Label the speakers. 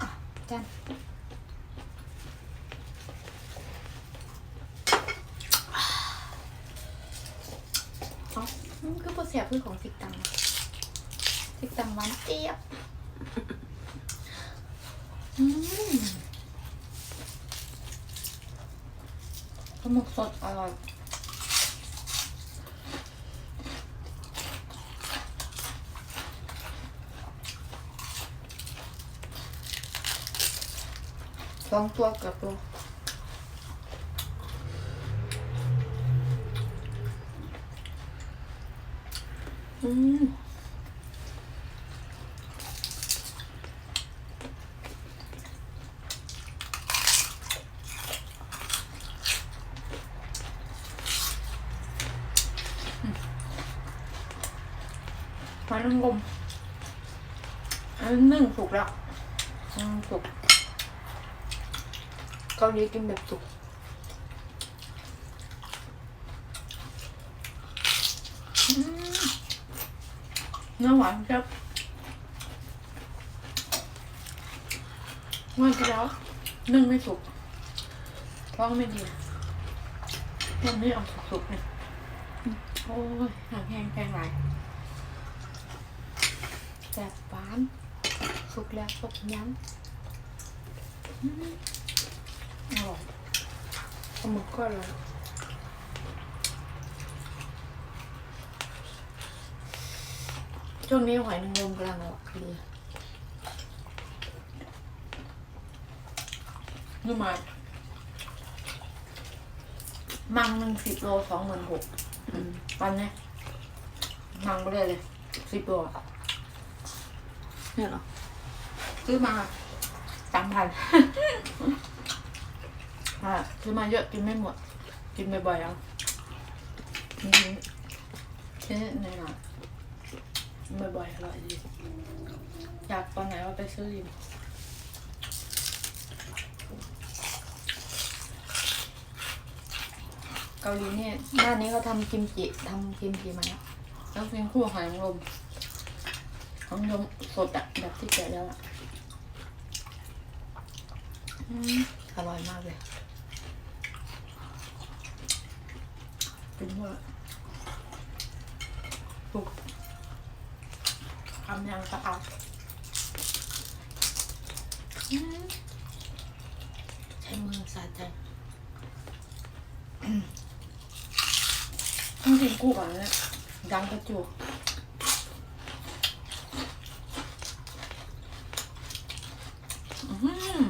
Speaker 1: อะจานเอาอืมคือโปรเสียพือของสิกตังนะสิกตังหวานเจี๊ยบอืมปลาหมึกสดอร่อย สองตัวเกับตัวอืมหอยนางรมอันนนึ่งสุกแล้วอืมสุกเกาหลีกินแบบสุกเนื้อหวานครับเมื่อที่แล้วนึ่งไม่สุกท้องไม่ดีวันนี้เอาสุกๆเนี่ยโอ้ยหางแห้งแพงหลายแซ่บหวานสุกแล้วสุกยั้ง ลาหมึกก็อร่อยช่วงนี้หอยนางรมกำลังออกดีนี่มามังหนึ่งสิบโลสองหมื่นหกตอนนี้มังไปเลยเลยสิบโลอะ
Speaker 2: เนี่ยเหรอ
Speaker 1: ซื้อมาสามพัน อะซื้อมาเยอะกินไม่หมด กินบ่อยๆเอาอืมแค่ไหนหน่อยบ่อยๆอร่อยดีอยากตอนไหนว่าไปซื้อดิเกาหลีเนี่ยบ้านนี้เขาทำกิมจิทำกิมจิมาแล้วแล้วเป็นคู่หอยนางรมหอยนางรมสดอะแบบที่แกะแล้วอะอร่อยมากเลย เป็นว่าปุกทำยังสะอาดอืมใช้มือสาดใจอืมต้องกินคู่ก่อนนะดังกระจุกอืม